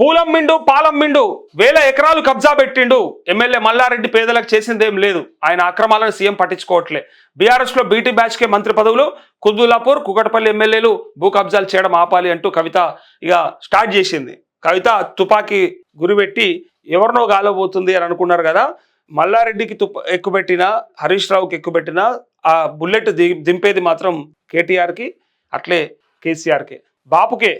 పూలమ్మిండు పాలమ్మిండు వేల ఎకరాలు కబ్జా పెట్టిండు. ఎమ్మెల్యే మల్లారెడ్డి పేదలకు చేసిందేం లేదు. ఆయన అక్రమాలను సీఎం పట్టించుకోవట్లే. బీఆర్ఎస్లో బీటీ బ్యాచ్ కే మంత్రి పదవులు కుద్దులాపూర్ కుకటపల్లి ఎమ్మెల్యేలు భూ కబ్జాలు చేయడం ఆపాలి అంటూ కవిత ఇక స్టార్ట్ చేసింది. కవిత తుపాకీ గురిపెట్టి ఎవరినో గాలబోతుంది అని అనుకున్నారు కదా. మల్లారెడ్డికి తుప ఎక్కుపెట్టినా హరీష్ రావుకి ఎక్కుపెట్టినా ఆ బుల్లెట్ ది దింపేది మాత్రం కేటీఆర్కి అట్లే కేసీఆర్కే. బాపుకే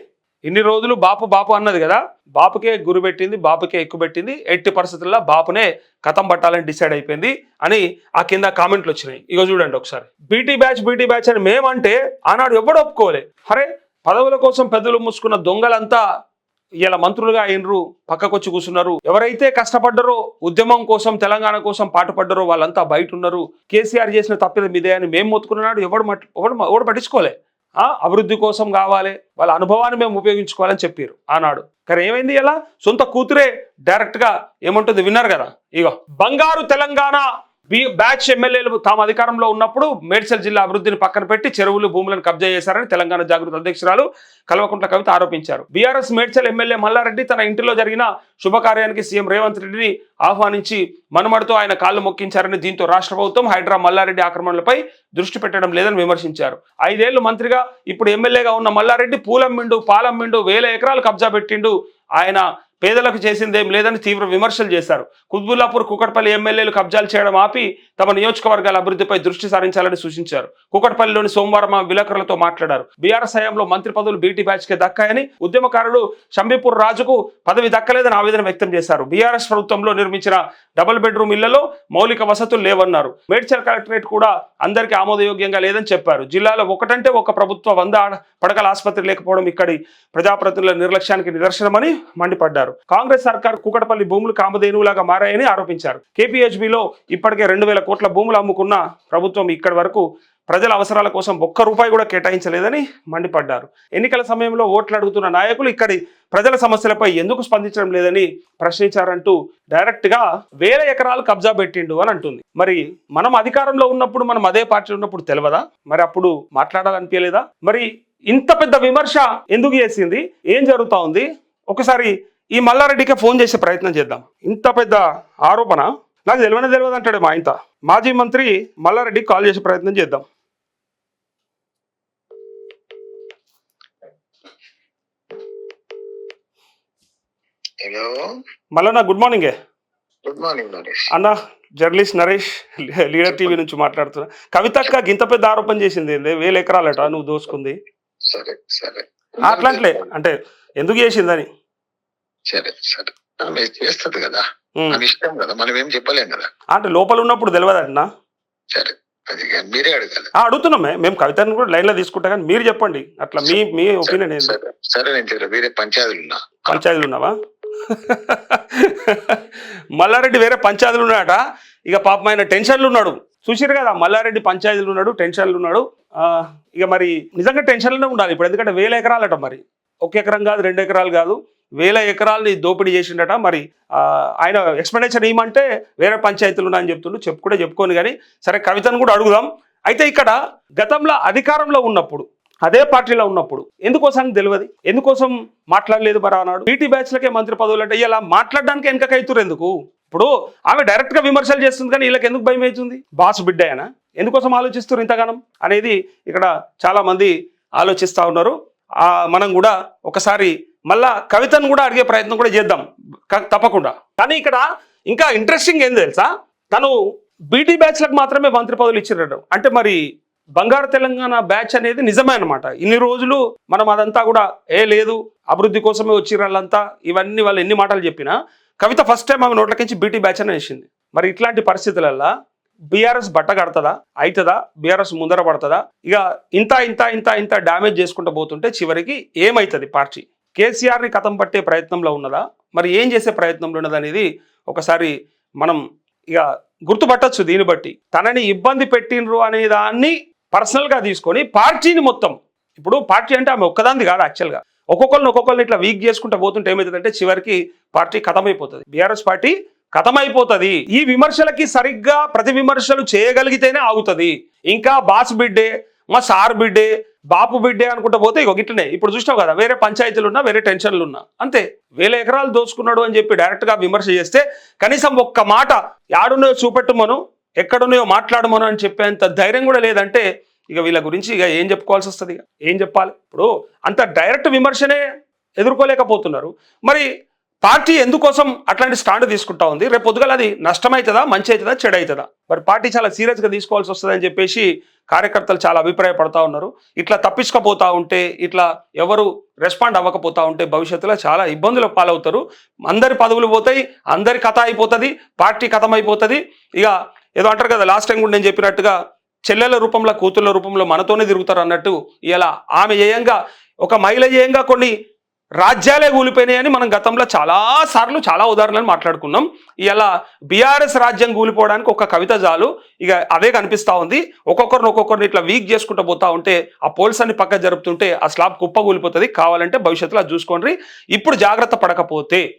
ఇన్ని రోజులు బాపు బాపు అన్నది కదా బాపుకే గురి పెట్టింది బాపుకే ఎక్కువ పెట్టింది ఎట్టి పరిస్థితుల్లో బాపునే కథం పట్టాలని డిసైడ్ అయిపోయింది అని ఆ కింద కామెంట్లు వచ్చినాయి. ఇగో చూడండి ఒకసారి. బీటీ బ్యాచ్ బీటీ బ్యాచ్ అని మేమంటే ఆనాడు ఎవడు ఒప్పుకోలే. అరే పదవుల కోసం పెద్దలు మూసుకున్న దొంగలంతా ఇలా మంత్రులుగా అయినరు పక్కకొచ్చి కూర్చున్నారు ఎవరైతే కష్టపడ్డారో ఉద్యమం కోసం తెలంగాణ కోసం పాటుపడ్డారో వాళ్ళంతా బయట ఉన్నారు. కేసీఆర్ చేసిన తప్పిద మీదే అని మేము మొత్తుకున్నాడు ఎవడు ఎవడు ఎవడు పట్టించుకోలే. అభివృద్ధి కోసం కావాలి వాళ్ళ అనుభవాన్ని మేము ఉపయోగించుకోవాలని చెప్పారు ఆనాడు. కానీ ఏమైంది ఇలా? సొంత కూతురే డైరెక్ట్గా ఏముంటుంది? విన్నారు కదా? ఇగో బంగారు తెలంగాణ బి బ్యాచ్ ఎమ్మెల్యేలు తాము అధికారంలో ఉన్నప్పుడు మేడ్చల్ జిల్లా అభివృద్ధిని పక్కన పెట్టి చెరువులు భూములను కబ్జా చేశారని తెలంగాణ జాగృతి అధ్యక్షురాలు కల్వకుంట్ల కవిత ఆరోపించారు. బీఆర్ఎస్ మేడ్చల్ ఎమ్మెల్యే మల్లారెడ్డి తన ఇంటిలో జరిగిన శుభకార్యానికి సీఎం రేవంత్ రెడ్డిని ఆహ్వానించి మనుమడితో ఆయన కాళ్ళు మొక్కించారని దీంతో రాష్ట్ర ప్రభుత్వం హైడ్రా మల్లారెడ్డి ఆక్రమణలపై దృష్టి పెట్టడం లేదని విమర్శించారు. ఐదేళ్ళు మంత్రిగా ఇప్పుడు ఎమ్మెల్యేగా ఉన్న మల్లారెడ్డి పూలమ్మిండు పాలమ్మిండు వేల ఎకరాలు కబ్జా పెట్టిండు. ఆయన పేదలకు చేసిందేం లేదని తీవ్ర విమర్శలు చేశారు. కుత్బుల్లాపూర్ కుకట్పల్లి ఎమ్మెల్యేలు కబ్జాలు చేయడం ఆపి తమ నియోజకవర్గాల అభివృద్ధిపై దృష్టి సారించాలని సూచించారు. కుకట్పల్లిలోని సోమవారం విలేకరులతో మాట్లాడారు. బీఆర్ఎస్ హయాంలో మంత్రి పదవులు బీటీ బ్యాచ్ దక్కాయని ఉద్యమకారుడు షంబీపూర్ రాజుకు పదవి దక్కలేదని ఆవేదన వ్యక్తం చేశారు. బీఆర్ఎస్ ప్రభుత్వంలో నిర్మించిన డబుల్ బెడ్రూమ్ ఇళ్ళలో మౌలిక వసతులు లేవన్నారు. మేడ్చల్ కలెక్టరేట్ కూడా అందరికీ ఆమోదయోగ్యంగా లేదని చెప్పారు. జిల్లాలో ఒకటంటే ఒక ప్రభుత్వ వంద పడకల ఆసుపత్రి లేకపోవడం ఇక్కడి ప్రజాప్రతినిధుల నిర్లక్ష్యానికి నిదర్శనమని మండిపడ్డారు. కాంగ్రెస్ సర్కార్ కుకటపల్లి భూములు కామధేనువులాగా మారాయని ఆరోపించారు. కేపీహెచ్బిలో ఇప్పటికే రెండు వేల కోట్ల భూములు అమ్ముకున్న ప్రభుత్వం ఇక్కడి వరకు ప్రజల అవసరాల కోసం ఒక్క రూపాయి కూడా కేటాయించలేదని మండిపడ్డారు. ఎన్నికల సమయంలో ఓట్లు అడుగుతున్న నాయకులు ఇక్కడి ప్రజల సమస్యలపై ఎందుకు స్పందించడం లేదని ప్రశ్నించారంటూ డైరెక్ట్గా వేల ఎకరాలు కబ్జా పెట్టిండు అని అంటుంది. మరి మనం అధికారంలో ఉన్నప్పుడు మనం అదే పార్టీ ఉన్నప్పుడు తెలియదా మరి అప్పుడు మాట్లాడాలనిపించలేదా? మరి ఇంత పెద్ద విమర్శ ఎందుకు చేసింది? ఏం జరుగుతూ ఉంది? ఒకసారి ఈ మల్లారెడ్డికే ఫోన్ చేసే ప్రయత్నం చేద్దాం. ఇంత పెద్ద ఆరోపణ నాకు తెలియనే తెలియదు అంటాడు మా ఇంత. మాజీ మంత్రి మల్లారెడ్డికి కాల్ చేసే ప్రయత్నం చేద్దాం. Hello. Mallanna good morning good morning Naresh. అన్న జర్నలిస్ట్ నరేష్ లీడర్ టీవీ నుంచి మాట్లాడుతున్నా. కవితక్క గింత పెద్ద ఆరోపణ చేసింది ఏంది? వేల ఎకరాలట నువ్వు దోసుకుంది. సరే సరే. అట్లాంటిలే. అంటే ఎందుకు చేసిందని? సరే సరే. చేస్తుంది కదా. ఇష్టం కదా మనం ఏం చెప్పలేం కదా. అంటే లోపల ఉన్నప్పుడు తెలియదటనా సరే అది మీరే అడగాలి. అడుగుతున్నామే మేము కవితను కూడా లైన్లో తీసుకుంటా కానీ మీరు చెప్పండి. అట్లా మీ మీ ఒపీనియన్ ఏంది? సరే నేను వేరే పంచాయతీలు ఉన్నా. పంచాయతీలు ఉన్నావా? మల్లారెడ్డి వేరే పంచాయతీలు ఉన్నాడట ఇక పాపం ఆయన టెన్షన్లు ఉన్నాడు. చూసిరు కదా మల్లారెడ్డి పంచాయతీలు ఉన్నాడు టెన్షన్లు ఉన్నాడు. ఆ, ఇక మరి నిజంగా టెన్షన్లోనే ఉండాలి. ఇప్పుడు ఎందుకంటే వేల ఎకరాలట మరి. ఒక ఎకరం కాదు రెండు ఎకరాలు కాదు. వేల ఎకరాలని దోపిడీ చేసిండట. మరి ఆయన ఎక్స్ప్లెనేషన్ ఏమంటే వేరే పంచాయతీలు ఉన్నాయని చెప్తుండ్రు చెప్పు కూడా చెప్పుకోను కానీ సరే కవితను కూడా అడుగుదాం. అయితే ఇక్కడ గతంలో అధికారంలో ఉన్నప్పుడు అదే పార్టీలో ఉన్నప్పుడు ఎందుకోసం తెలియదు? ఎందుకోసం మాట్లాడలేదు మరి అన్నాడు బీటీ బ్యాచ్లకే మంత్రి పదవులు అంటే ఇలా మాట్లాడడానికి వెనకకైతురు ఎందుకు? ఇప్పుడు ఆమె డైరెక్ట్గా విమర్శలు చేస్తుంది కానీ వీళ్ళకి ఎందుకు భయం అవుతుంది? బాస్ బిడ్డ ఆయన. ఎందుకోసం ఆలోచిస్తున్నారు ఇంతగానం? అనేది ఇక్కడ చాలామంది ఆలోచిస్తూ ఉన్నారు. మనం కూడా ఒకసారి మళ్ళా కవితను కూడా అడిగే ప్రయత్నం కూడా చేద్దాం. తప్పకుండా. కానీ ఇక్కడ ఇంకా ఇంట్రెస్టింగ్ ఏం తెలుసా? తను బీటీ బ్యాచ్లకు మాత్రమే మంత్రి పదవులు ఇచ్చినాడు అంటే మరి బంగారు తెలంగాణ బ్యాచ్ అనేది నిజమే అనమాట ఇన్ని రోజులు మనం అదంతా కూడా ఏ లేదు అభివృద్ధి కోసమే వచ్చిన వాళ్ళంతా ఇవన్నీ వాళ్ళు ఎన్ని మాటలు చెప్పినా కవిత ఫస్ట్ టైం ఆమె నోట్లకించి బీటీ బ్యాచ్ అని వేసింది. మరి ఇట్లాంటి పరిస్థితులల్లో బీఆర్ఎస్ బట్ట కడతదా అవుతుందా బీఆర్ఎస్ ముందర పడుతుందా? ఇక ఇంత ఇంత ఇంత ఇంత డ్యామేజ్ చేసుకుంటూ పోతుంటే చివరికి ఏమవుతుంది పార్టీ? కేసీఆర్ని కథం పట్టే ప్రయత్నంలో ఉన్నదా? మరి ఏం చేసే ప్రయత్నంలో ఉన్నది అనేది ఒకసారి మనం ఇక గుర్తుపట్టచ్చు దీన్ని బట్టి. తనని ఇబ్బంది పెట్టినరు అనే దాన్ని పర్సనల్గా తీసుకొని పార్టీని మొత్తం. ఇప్పుడు పార్టీ అంటే ఆమె ఒక్కదాంది కాదు యాక్చువల్గా. ఒక్కొక్కరిని ఒక్కొక్కరిని ఇట్లా వీక్ చేసుకుంటూ పోతుంటే ఏమవుతుందంటే చివరికి పార్టీ కథమైపోతుంది. బీఆర్ఎస్ పార్టీ కథమైపోతుంది. ఈ విమర్శలకి సరిగ్గా ప్రతి విమర్శలు చేయగలిగితేనే ఆగుతుంది. ఇంకా బాస్ బిడ్డే మా సార్ బిడ్డే బాపు బిడ్డే అనుకుంటా పోతే ఇక గిట్లనే. ఇప్పుడు చూసినావు కదా వేరే పంచాయతీలు ఉన్నా వేరే టెన్షన్లు ఉన్నా అంతే. వేల ఎకరాలు దోచుకున్నాడు అని చెప్పి డైరెక్ట్గా విమర్శ చేస్తే కనీసం ఒక్క మాట యాడున్నాయో చూపెట్టుమను ఎక్కడున్నాయో మాట్లాడమను అని చెప్పేంత ధైర్యం కూడా లేదంటే ఇక వీళ్ళ గురించి ఇక ఏం చెప్పుకోవాల్సి వస్తుంది ఇక? ఏం చెప్పాలి? ఇప్పుడు అంత డైరెక్ట్ విమర్శనే ఎదుర్కోలేకపోతున్నారు. మరి పార్టీ ఎందుకోసం అట్లాంటి స్టాండ్ తీసుకుంటా ఉంది? రేపు పొద్దుగల అది నష్టమవుతుందా మంచి అవుతుందా చెడు అవుతుందా మరి పార్టీ చాలా సీరియస్గా తీసుకోవాల్సి వస్తుందని చెప్పేసి కార్యకర్తలు చాలా అభిప్రాయపడతా ఉన్నారు. ఇట్లా తప్పించుకపోతా ఉంటే ఇట్లా ఎవరు రెస్పాండ్ అవ్వకపోతా ఉంటే భవిష్యత్తులో చాలా ఇబ్బందులకు పాలవుతారు. అందరి పదవులు పోతాయి అందరి కథ అయిపోతుంది పార్టీ కథం అయిపోతుంది ఇక ఏదో అంటారు కదా లాస్ట్ టైం కూడా నేను చెప్పినట్టుగా చెల్లెల రూపంలో కూతుళ్ళ రూపంలో మనతోనే తిరుగుతారు అన్నట్టు ఇలా ఆమె ఏయంగా ఒక మహిళ ఏయంగా కొన్ని రాజ్యాలే కూలిపోయినాయని మనం గతంలో చాలా సార్లు చాలా ఉదాహరణలు మాట్లాడుకున్నాం. ఇలా బీఆర్ఎస్ రాజ్యం కూలిపోవడానికి ఒక కవిత చాలు ఇక అదే కనిపిస్తా ఉంది. ఒక్కొక్కరిని ఒక్కొక్కరిని ఇట్లా వీక్ చేసుకుంటూ పోతా ఉంటే ఆ పోల్స్ అన్ని పక్క జరుపుతుంటే ఆ స్లాబ్ కుప్ప కూలిపోతుంది. కావాలంటే భవిష్యత్తులో అది చూసుకోండి. ఇప్పుడు జాగ్రత్త పడకపోతే